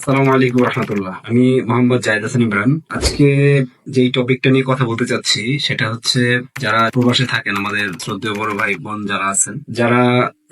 আসসালামু আলাইকুম রহমতুল্লাহ। আমি মোহাম্মদ জাহিদ হাসান ইমরান। আজকে যেই টপিকটা নিয়ে কথা বলতে চাচ্ছি, সেটা হচ্ছে যারা প্রবাসে থাকেন, আমাদের শ্রদ্ধেয় বড় ভাই বোন যারা আছেন, যারা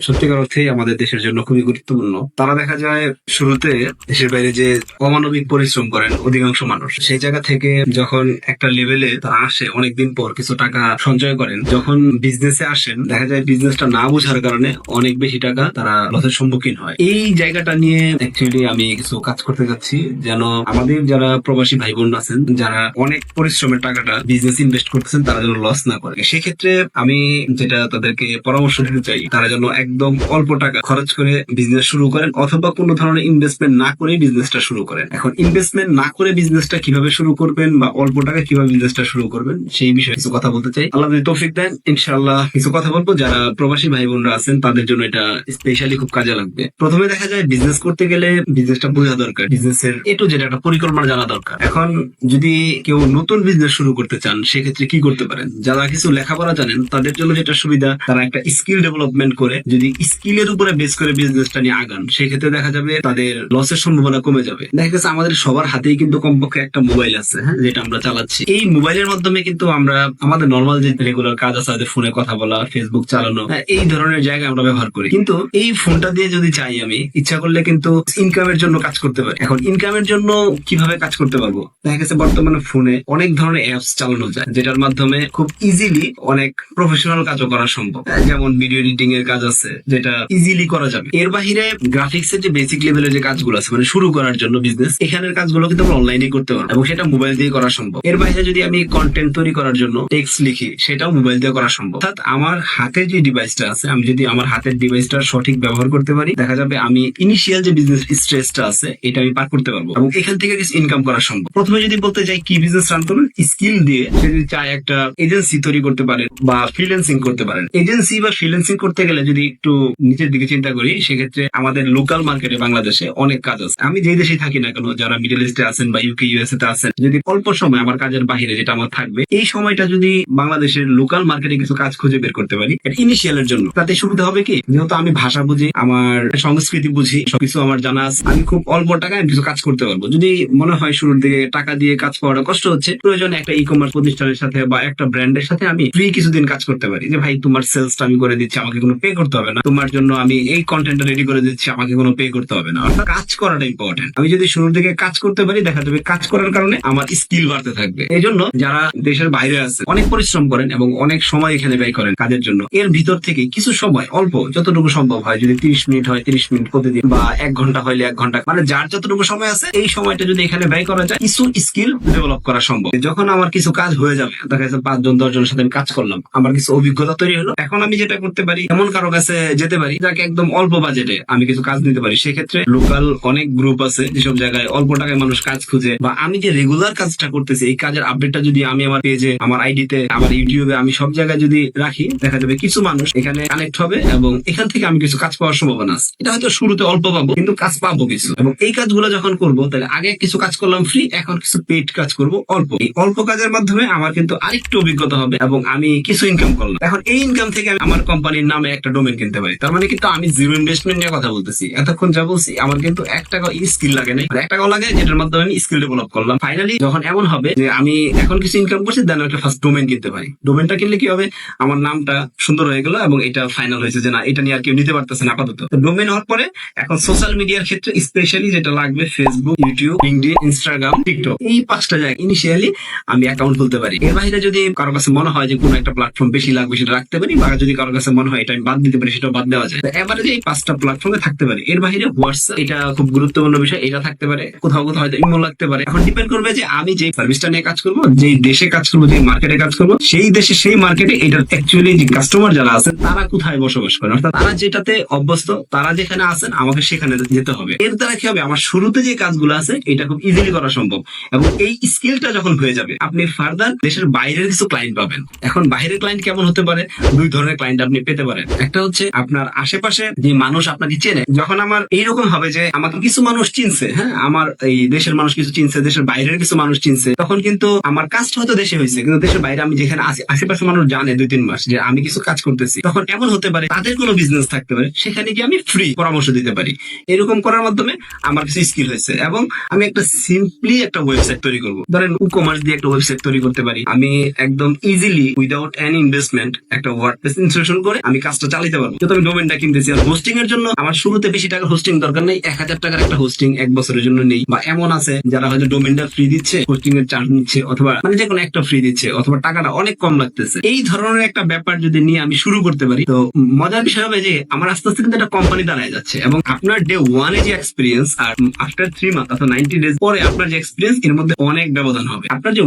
সত্যিকার অর্থেই আমাদের দেশের জন্য খুবই গুরুত্বপূর্ণ। তারা দেখা যায় শুরুতে দেশের বাইরে যে অমানবিক পরিশ্রম করেন অধিকাংশ মানুষ, সেই জায়গা থেকে যখন একটা লেভেলে তারা আসে, অনেকদিন পর কিছু টাকা সঞ্চয় করেন। যখন বিজনেসে আসেন, দেখা যায় বিজনেসটা না বোঝার কারণে অনেক বেশি টাকা তারা লসের সম্মুখীন হয়। এই জায়গাটা নিয়ে অ্যাকচুয়ালি আমি কিছু কাজ করতে যাচ্ছি, যেন আমাদের যারা প্রবাসী ভাই বোন আছেন, যারা অনেক পরিশ্রমের টাকাটা বিজনেস ইনভেস্ট করতেছেন, তারা যেন লস না করে। সেক্ষেত্রে আমি যেটা তাদেরকে পরামর্শ দিতে চাই, তারা যেন একদম অল্প টাকা খরচ করে বিজনেস শুরু করেন, অথবা কোনো ধরনের ইনভেস্টমেন্ট না করে বিজনেসটা শুরু করেন। এখন ইনভেস্টমেন্ট না করে বিজনেসটা কীভাবে শুরু করবেন বা অল্প টাকা কীভাবে বিজনেসটা শুরু করবেন, সেই বিষয়ে কিছু কথা বলতে চাই। আল্লাহ যদি তৌফিক দেন, ইনশাআল্লাহ কিছু কথা বলব। যারা প্রবাসী ভাই বোনরা আছেন, তাদের জন্য এটা স্পেশালি খুব কাজে লাগবে। প্রথমে দেখা যায় বিজনেস করতে গেলে বিজনেসটা বোঝা দরকার। বিজনেসের এটু যেটা একটা পরিকল্পনা জানা দরকার। এখন যদি কেউ নতুন বিজনেস শুরু করতে চান, সেক্ষেত্রে কি করতে পারেন? যারা কিছু লেখাপড়া জানেন, তাদের জন্য যেটা সুবিধা, তারা একটা স্কিল ডেভেলপমেন্ট করে যদি স্কিলের উপরে বেস করে বিজনেসটা নিয়ে আগান সেক্ষেত্রে দেখা যাবে তাদের লসের সম্ভাবনা কমে যাবে। দেখা গেছে আমাদের সবার হাতেই কিন্তু কমপক্ষে একটা মোবাইল আছে হ্যাঁ যেটা আমরা চালাচ্ছি। এই মোবাইলের মাধ্যমে কিন্তু আমরা আমাদের নর্মাল যে রেগুলার কাজ আছে আমাদের ফোনে কথা বলা ফেসবুক চালানো হ্যাঁ, এই ধরনের জায়গায় আমরা ব্যবহার করি। কিন্তু এই ফোনটা দিয়ে যদি চাই আমি ইচ্ছা করলে কিন্তু ইনকামের জন্য কাজ করতে পারি। এখন ইনকামের জন্য কীভাবে কাজ করতে পারব? দেখা গেছে বর্তমানে ফোনে অনেক ধরনের অ্যাপস চালানো যায় যেটার মাধ্যমে খুব ইজিলি অনেক প্রফেশনাল কাজও করা সম্ভব। যেমন ভিডিও এডিটিং এর কাজ আছে যেটা ইজিলি করা যাবে। এর বাহিরে গ্রাফিক্স এর যে বেসিক লেভেলের যে কাজগুলো আছে মানে শুরু করার জন্য বিজনেস এখানের কাজগুলো কিন্তু আমরা অনলাইনে করতে পারব। এবং সেটা মোবাইল দিয়ে করা সম্ভব। এর বাইরে যদি আমি কন্টেন্ট তৈরি করার জন্য টেক্সট লিখি, সেটাও মোবাইল দিয়ে করা সম্ভব। অর্থাৎ আমার হাতে যে ডিভাইসটা আছে, আমি যদি আমার হাতের ডিভাইসটা সঠিক ব্যবহার করতে পারি, দেখা যাবে আমি ইনিশিয়াল যে বিজনেস স্ট্রেসটা আছে, এটা আমি পার করতে পারব। এবং এখান থেকে কিছু ইনকাম করা সম্ভব। প্রথমে যদি বলতে চাই কি বিজনেস রান করুন স্কিল দিয়ে সে যদি চায় একটা এজেন্সি তৈরি করতে পারেন বা ফ্রিল্যান্সিং করতে পারেন। এজেন্সি বা ফ্রিল্যান্সিং করতে গেলে যদি একটু নিচের দিকে চিন্তা করি, সেক্ষেত্রে আমাদের লোকাল মার্কেটে বাংলাদেশে অনেক কাজ আছে। আমি যেই দেশে থাকি না কেন, যারা মিডল ইস্টে আছেন বা ইউকে ইউএসএ তে আছেন, যদি অল্প সময় আমার কাজের বাহিরে যেটা আমার থাকবে, এই সময়টা যদি বাংলাদেশের লোকাল মার্কেটে কিছু কাজ খুঁজে বের করতে পারি ইনিশিয়ালের জন্য। তাতে সুবিধা হবে কি? যেহেতু আমি ভাষা বুঝি, আমার সংস্কৃতি বুঝি, সবকিছু আমার জানা আছে, আমি খুব অল্প টাকায় কিছু কাজ করতে পারব। যদি মনে হয় শুরুর দিকে টাকা দিয়ে কাজ পাওয়াটা কষ্ট হচ্ছে, প্রয়োজনে একটা ই কমার্স প্রতিষ্ঠানের সাথে বা একটা ব্র্যান্ডের সাথে আমি ফ্রি কিছুদিন কাজ করতে পারি। যে ভাই, তোমার সেলসটা আমি করে দিচ্ছি, আমাকে কোনো পে করতে হবে না। তোমার জন্য আমি এই কন্টেন্টটা রেডি করে দিচ্ছি, আমাকে কোনো পে করতে হবে না। অর্থাৎ কাজ করাটা ইম্পর্টেন্ট আমি যদি শুরুর দিকে কাজ করতে পারি, দেখা যাবে কাজ করার কারণে আমার স্কিল বাড়তে থাকবে। এই জন্য যারা দেশের বাইরে আছে, অনেক পরিশ্রম করেন এবং অনেক সময় এখানে ব্যয় করেন কাজের জন্য, এর ভিতর থেকে কিছু সময় অল্প, যতটুকু সম্ভব হয়, যদি তিরিশ মিনিট হয়, তিরিশ মিনিট প্রতিদিন বা এক ঘণ্টা হইলে এক ঘণ্টা মানে যার যতটুকু সময় আছে, এই সময়টা যদি এখানে ব্যয় করা যায়, কিছু স্কিল ডেভেলপ করা সম্ভব। যখন আমার কিছু কাজ হয়ে যাবে, দেখা যাচ্ছে পাঁচজন, দশজনের সাথে আমি কাজ করলাম, আমার কিছু অভিজ্ঞতা তৈরি হলো। এখন আমি যেটা করতে পারি, এমন কারও কাছে যেতে পারি। যাকে একদম অল্প বাজেটে আমি কিছু কাজ নিতে পারি। সেক্ষেত্রে লোকাল অনেক গ্রুপ আছে যেসব জায়গায় অল্প টাকায় মানুষ কাজ খুঁজে। বা আমি যে রেগুলার কাজটা করতেছি, এই কাজের আপডেটটা যদি আমি আমার পেজে আমার আইডিতে আমার ইউটিউবে আমি সব জায়গায় যদি রাখি, দেখা যাবে কিছু মানুষ এখানে কানেক্ট হবে এবং এখান থেকে আমি কিছু কাজ পাওয়ার সম্ভাবনা আছে। এটা হয়তো শুরুতে অল্প পাবো, কিন্তু কাজ পাবো কিছু। এবং এই কাজগুলো যখন করব, তাহলে আগে কিছু কাজ করলাম ফ্রি এখন কিছু পেড কাজ করব অল্প। এই অল্প কাজের মাধ্যমে আমার কিন্তু আরেকটু অভিজ্ঞতা হবে এবং আমি কিছু ইনকাম করলাম। এখন এই ইনকাম থেকে আমি আমার কোম্পানির নামে একটা ডোমেন কিনতে পারি। তার মানে কিন্তু আমি জিরো ইনভেস্টমেন্ট নিয়ে কথা বলতেছি। এতক্ষণ যা বলছি, আমার কিন্তু এক টাকা স্কিল লাগে নাই। এক টাকাও লাগে যেটার মাধ্যমে আমি স্কিল ডেভেলপ করলাম। ফাইনালি যখন এমন হবে যে আমি এখন কিছু ইনকাম করছি দেন একটা ফার্স্ট ডোমেন কিনতে পারি। ডোমেনটা কিনলে কি হবে? আমার নামটা সুন্দর হয়ে গেল এবং এটা ফাইনাল হয়েছে যে না, এটা নিয়ে আর কেউ নিতে পারতেছে না আপাতত। ডোমেন হওয়ার পরে এখন সোশ্যাল মিডিয়ার ক্ষেত্রে স্পেশালি যেটা লাগবে Facebook YouTube LinkedIn Instagram TikTok এই পাঁচটা জায়গায় ইনিশিয়ালি আমি অ্যাকাউন্ট খুলতে পারি। এর বাইরে যদি কারও কাছে মনে হয় যে কোনো একটা প্ল্যাটফর্ম বেশি লাগবে সেটা রাখতে পারি, বা যদি কারও কাছে মনে হয় এটা আমি বাদ দিতে পারি সেটা বাদ দেওয়া যায়। এবারে যে এই পাঁচটা প্ল্যাটফর্মে থাকতে পারে। এর বাইরে হোয়াটসঅ্যাপ এটা খুব গুরুত্বপূর্ণ বিষয়, এটা থাকতে পারে। কোথাও কোথাও হয়তো ইমো লাগতে পারে। এখন ডিপেন্ড করবে যে আমি যে সার্ভিসটা নিয়ে কাজ করব যে দেশে কাজ করব যে মার্কেটে কাজ করব, সেই দেশে সেই মার্কেটে এটা অ্যাকচুয়ালি যে কাস্টমার যারা আছেন, তারা কোথায় বসবাস করেন অর্থাৎ তারা যেটাতে অভ্যস্ত, তারা যেখানে আছেন, আমাকে সেখানে যেতে হবে। এর দ্বারা কি হবে? আমার শুরুতে যে কাজগুলো আছে, এটা খুব ইজিলি করা সম্ভব। এবং এই স্কিলটা যখন হয়ে যাবে, আপনি ফার্দার দেশের বাইরের কিছু ক্লায়েন্ট পাবেন। এখন বাইরের ক্লায়েন্ট কেমন হতে পারে? দুই ধরনের ক্লায়েন্ট আপনি পেতে পারেন। একটা হচ্ছে হচ্ছে আপনার আশেপাশে যে মানুষ আপনাকে চেনে, যখন আমার এইরকম হবে যে আমাকে কিছু মানুষ চিনছে হ্যাঁ আমার এই দেশের মানুষ কিছু চিনছে, দেশের বাইরের কিছু মানুষ চিনছে, তখন কিন্তু আমার কাজটা হয়তো দেশে হয়েছে, কিন্তু দেশের বাইরে আমি যেখানে আছি আশেপাশে মানুষ জানে দুই তিন মাস যে আমি কিছু কাজ করতেছি। তখন এমন হতে পারে তাদের কোনো বিজনেস থাকতে পারে, সেখানে গিয়ে আমি ফ্রি পরামর্শ দিতে পারি। এরকম করার মাধ্যমে আমার কিছু স্কিল হয়েছে এবং আমি একটা সিম্পলি একটা ওয়েবসাইট তৈরি করব। ধরেন ই কমার্স দিয়ে একটা ওয়েবসাইট তৈরি করতে পারি। আমি একদম ইজিলি উইদাউট এনি ইনভেস্টমেন্ট একটা ওয়ার্ডপ্রেস ইনস্টলেশন করে আমি কাজটা চালাতে পারব। যেহেতু আমি ডোমেনটা কিনতেছি, আর হোস্টিং এর জন্য আমার শুরুতে বেশি হোস্টিং দরকার নেই। এক হাজার টাকার একটা হোস্টিং এক বছরের জন্য নেই। বা এমন আছে, যারা হয়তো ডোমেনটা ফ্রি দিচ্ছে হোস্টিং এর চার্জ নিচ্ছে, অথবা মানে যে কোনো একটা ফ্রি দিচ্ছে, অথবা টাকাটা অনেক কম লাগতেছে। এই ধরনের একটা ব্যাপার যদি নিয়ে আমি শুরু করতে পারি, তো মজার বিষয় হবে যে, আমার আস্তে আস্তে কিন্তু একটা কোম্পানি দাঁড়ায় যাচ্ছে। এবং আপনার ডে ওয়ানে যে এক্সপিরিয়েন্স আর আফটার থ্রি মান্থ অর্থাৎ নাইনটি ডেজ পরে আপনার যে এক্সপিরিয়েন্স এর মধ্যে অনেক ব্যবধান হবে। আপনার যে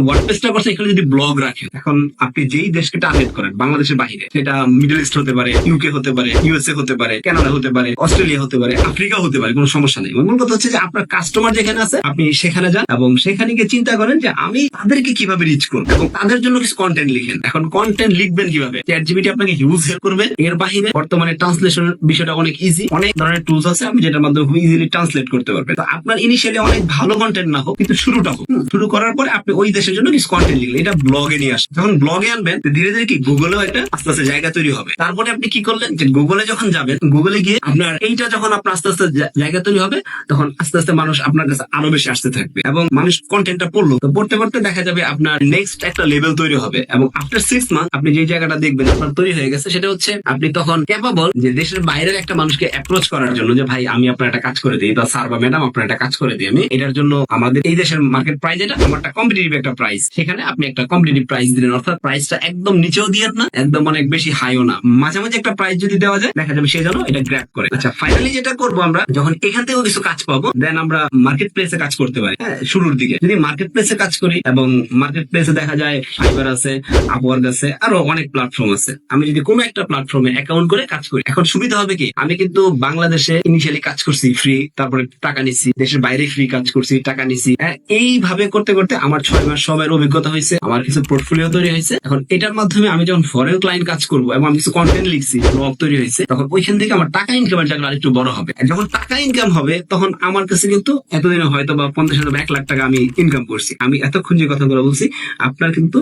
এখানে যদি ব্লগ রাখেন, এখন আপনি যেই দেশকে টার্গেট করেন, বাংলাদেশের বাইরে সেটা মিডল ইস্ট হতে পারে ইউকে হতে পারে ইউএসএ হতে পারে কানাডা হতে পারে অস্ট্রেলিয়া হতে পারে আফ্রিকা হতে পারে, কোনো সমস্যা নেই। মূল কথা হচ্ছে যে আপনার কাস্টমার যেখানে আছে, আপনি সেখানে যান এবং সেখানে গিয়ে চিন্তা করেন যে আমি তাদেরকে কীভাবে রিচ করব এবং তাদের জন্য কিছু কন্টেন্ট লিখেন। এখন কন্টেন্ট লিখবেন কীভাবে? চ্যাট জিবিটি আপনাকে হিউজ হেল্প করবে। এর বাহিরে বর্তমানে ট্রান্সলেশন বিষয়টা অনেক ইজি অনেক ধরনের টুলস আছে, আপনি যেটার মাধ্যমে ইজিলি ট্রান্সলেট করতে পারবেন। তো আপনার ইনিশিয়ালি অনেক ভালো কন্টেন্ট না হোক, কিন্তু শুরুটা হোক। শুরু করার পরে আপনি ওই দেশের জন্য কিছু কন্টেন্ট লিখলেন। এটা ব্লগে নিয়ে আসেন। যখন ব্লগে আনবেন ধীরে ধীরে কি গুগলেও একটা আস্তে আস্তে জায়গা তৈরি হবে। তারপরে আপনি কি করলেন? গুগলে যখন যাবেন গুগলে গিয়ে আপনার এইটা যখন আপনার আস্তে আস্তে জায়গা তৈরি হবে, তখন আস্তে আস্তে মানুষ আপনার কাছে আরও বেশি আসতে থাকবে এবং মানুষ কন্টেন্টটা পড়ল। তো পড়তে পড়তে দেখা যাবে আপনার নেক্সট একটা লেভেল তৈরি হবে এবং আফটার সিক্স মান্থ আপনি যে জায়গাটা দেখবেন আপনার তৈরি হয়ে গেছে, সেটা হচ্ছে আপনি তখন ক্যাপাবল যে দেশের বাইরের একটা মানুষকে অ্যাপ্রোচ করার জন্য যে, ভাই, আমি আপনার একটা কাজ করে দিই বা স্যার বা ম্যাডাম আপনার একটা কাজ করে দিই আমি। এটার জন্য আমাদের এই দেশের মার্কেট প্রাইস এটা আমার একটা কম্পিটিটিভ একটা প্রাইস সেখানে আপনি একটা কম্পিটিটিভ প্রাইস দিলেন। অর্থাৎ প্রাইসটা একদম নিচেও দিয়ে না, একদম অনেক বেশি হাইও না। মাঝামাঝি একটা প্রাইস যদি দেওয়া যায় দেখা যাবে সে যেন এটা গ্র্যাপ করে। আচ্ছা ফাইনালি যেটা করব আমরা যখন এখান থেকেও কিছু কাজ পাবো দেন আমরা মার্কেট প্লেসে কাজ করতে পারি। হ্যাঁ শুরুর দিকে। যদি মার্কেট প্লেসে কাজ করি এবং মার্কেট প্লেসে দেখা যায় ফাইবার আছে আপওয়ার্ক আছে আরও অনেক প্ল্যাটফর্ম আছে। আমি যদি কোনো একটা প্ল্যাটফর্মে অ্যাকাউন্ট করে কাজ করি এখন সুবিধা হবে কি? আমি কিন্তু বাংলাদেশে ইনিশিয়ালি কাজ করছি ফ্রি তারপরে টাকা নিছি দেশের বাইরে ফ্রি কাজ করছি টাকা নিছি। হ্যাঁ, এইভাবে করতে করতে আমার ছয় মাস সময়ের অভিজ্ঞতা হয়েছে আমার কিছু পোর্টফোলিও তৈরি হয়েছে। এখন এটার মাধ্যমে আমি যখন ফরেন ক্লায়েন্ট কাজ করব এবং আমি কিছু কন্টেন্ট লিখছি ব্লগ তৈরি হয়েছে, তখন ওইখান থেকে আমার টাকা ইনকামের জায়গা আরেকটু বড় হবে। যখন টাকা ইনকাম হবে, তখন আমার কাছে কিন্তু এতদিনে হয়তো বা পঞ্চাশ হাজার এক লাখ টাকা আমি ইনকাম করছি। আমি এতক্ষণ যে কথাগুলো বলছি, আপনার কিন্তু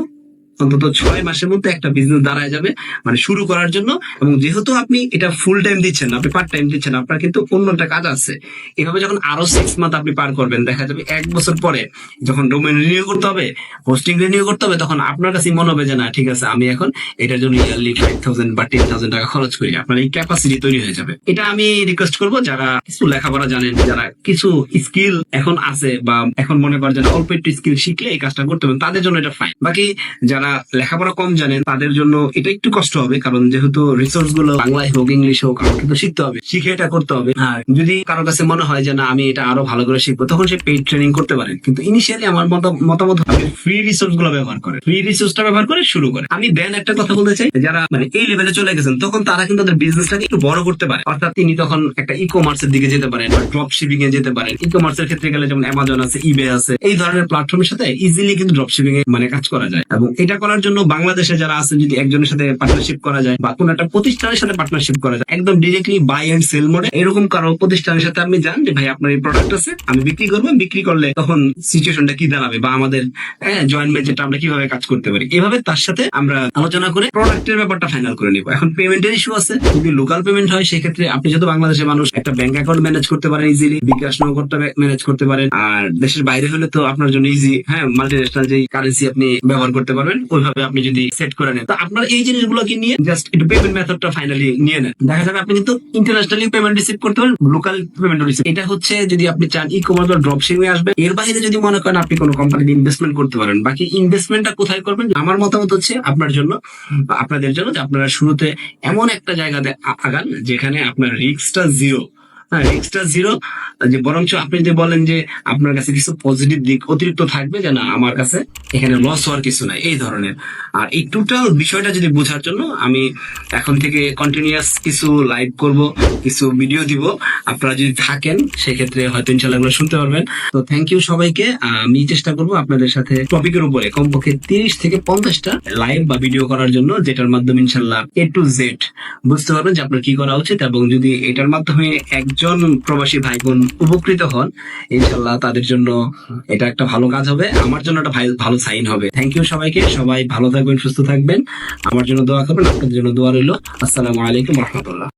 অন্তত ছয় মাসের মধ্যে একটা বিজনেস দাঁড়ায় যাবে মানে শুরু করার জন্য। এবং যেহেতু আপনি এটা ফুল টাইম দিচ্ছেন আপনি পার্ট টাইম দিচ্ছেন আপনার কিন্তু অন্য একটা কাজ আছে। এভাবে যখন আরও সিক্স মান্থ আপনি পার করবেন, দেখা যাবে এক বছর পরে যখন ডোমেন রিনিউ করতে হবে হোস্টিং রিনিউ করতে হবে, তখন আপনার কাছে মনে হবে যে, না, ঠিক আছে, আমি এখন এটার জন্য ইয়ারলি ফাইভ থাউজেন্ড বা টেন থাউজেন্ড টাকা খরচ করি। আপনার এই ক্যাপাসিটি তৈরি হয়ে যাবে। এটা আমি রিকোয়েস্ট করব যারা কিছু লেখাপড়া জানেন, যারা কিছু স্কিল এখন আছে বা এখন মনে করেন অল্প একটু স্কিল শিখলে এই কাজটা করতে পারেন, তাদের জন্য এটা ফাইন বাকি যারা লেখাপড়া কম জানেন, তাদের জন্য এটা একটু কষ্ট হবে, কারণ যেহেতু রিসোর্সগুলো বাংলায় হোক ইংলিশ হোক, আমাকে তো শিখতে হবে, শিখে এটা করতে হবে। আর যদি কারও কাছে মনে হয় যে না, আমি এটা আরও ভালো করে শিখব, তখন সে পেইড ট্রেনিং করতে পারেন কিন্তু ইনিশিয়ালি আমার মতামত হবে ফ্রি রিসোর্সগুলো ব্যবহার করে। ফ্রি রিসোর্সটা ব্যবহার করে শুরু করে। আমি দেন একটা কথা বলতে চাই যারা মানে এই লেভেলে চলে গেছেন, তখন তারা কিন্তু তাদের বিজনেসটাকে একটু বড় করতে পারে। অর্থাৎ তিনি তখন একটা ই কমার্সের দিকে যেতে পারেন, বা ড্রপ শিপিং এ যেতে পারেন। ই কমার্সের ক্ষেত্রে গেলে যেমন অ্যামাজন আছে ইবে আছে, এই ধরনের প্ল্যাটফর্মের সাথে ইজিলি কিন্তু ড্রপ শিপিং এ মানে কাজ করা যায়। এবং এটা করার জন্য বাংলাদেশে যারা আছেন যদি একজনের সাথে পার্টনারশিপ করা যায় বা কোন একটা প্রতিষ্ঠানের সাথে পার্টনারশিপ করা যায়, একদম ডিরেক্টলি বাই এন্ড সেল মোডে এরকম কারও প্রতিষ্ঠানের সাথে আপনি যান যে, ভাই, আপনার এই প্রোডাক্ট আছে, আমি বিক্রি করব, বিক্রি করলে তখন সিচুয়েশনটা কি দাঁড়াবে বা আমাদের জয়েন্ট ভেঞ্চারটা আমরা কীভাবে কাজ করতে পারি? এভাবে তার সাথে আমরা আলোচনা করে প্রোডাক্টের ব্যাপারটা ফাইনাল করে নিব। এখন পেমেন্টের ইস্যু আছে, যদি লোকাল পেমেন্ট হয়, সেক্ষেত্রে আপনি যেহেতু বাংলাদেশের মানুষ, একটা ব্যাংক অ্যাকাউন্ট ম্যানেজ করতে পারেন ইজিলি বিকাশ নগরটা ম্যানেজ করতে পারেন, আর দেশের বাইরে হলে তো আপনার জন্য ইজি হ্যাঁ মাল্টি ন্যাশনাল যে কারেন্সি আপনি ব্যবহার করতে পারবেন ওইভাবে আপনি যদি সেট করে নেন। তো আপনার এই জিনিসগুলোকে নিয়ে জাস্ট একটু পেমেন্ট মেথডটা ফাইনালি নিয়ে নেন। দেখা যাবে আপনি কিন্তু ইন্টারন্যাশনালি পেমেন্ট রিসিভ করতে পারেন লোকাল পেমেন্ট রিসিভ এটা হচ্ছে যদি আপনি চান ই কমার্স বা ড্রপ শিপিং আসবে এর বাইরে যদি মনে করেন আপনি কোনো কোম্পানিতে ইনভেস্টমেন্ট করতে পারেন, বাকি ইনভেস্টমেন্টটা কোথায় করবেন, আমার মতামত হচ্ছে আপনার জন্য, আপনাদের জন্য যে আপনারা শুরুতে এমন একটা জায়গাতে আগান যেখানে আপনার রিস্কটা জিরো হ্যাঁ রিস্কটা জিরো যে বরঞ্চ আপনি যদি বলেন যে আপনার কাছে কিছু পজিটিভ দিক অতিরিক্ত থাকবে যে না আমার কাছে এখানে লস হওয়ার কিছু নাই, এই ধরনের। আর এই টোটাল বিষয়টা যদি বোঝার জন্য আমি এখন থেকে কন্টিনিউয়াস কিছু লাইভ করব, কিছু ভিডিও দিব। আপনারা যদি থাকেন, সেক্ষেত্রে হয়তো ইনশাল্লাহ শুনতে পারবেন। তো থ্যাংক ইউ সবাইকে। আমি চেষ্টা করব আপনাদের সাথে টপিকের উপরে কমপক্ষে তিরিশ থেকে পঞ্চাশটা লাইভ বা ভিডিও করার জন্য, যেটার মাধ্যমে ইনশাল্লাহ এ টু জেড বুঝতে পারবেন যে আপনার কি করা উচিত এবং যদি এটার মাধ্যমে একজন প্রবাসী ভাই বোন উপকৃত হন, ইনশাল্লাহ তাদের জন্য এটা একটা ভালো কাজ হবে। আমার জন্য একটা ভালো সাইন হবে। থ্যাংক ইউ সবাইকে। সবাই ভালো থাকবেন, সুস্থ থাকবেন। আমার জন্য দোয়া করবেন, আপনাদের জন্য দোয়া রইল। আসসালামু আলাইকুম রহমতুল্লাহ।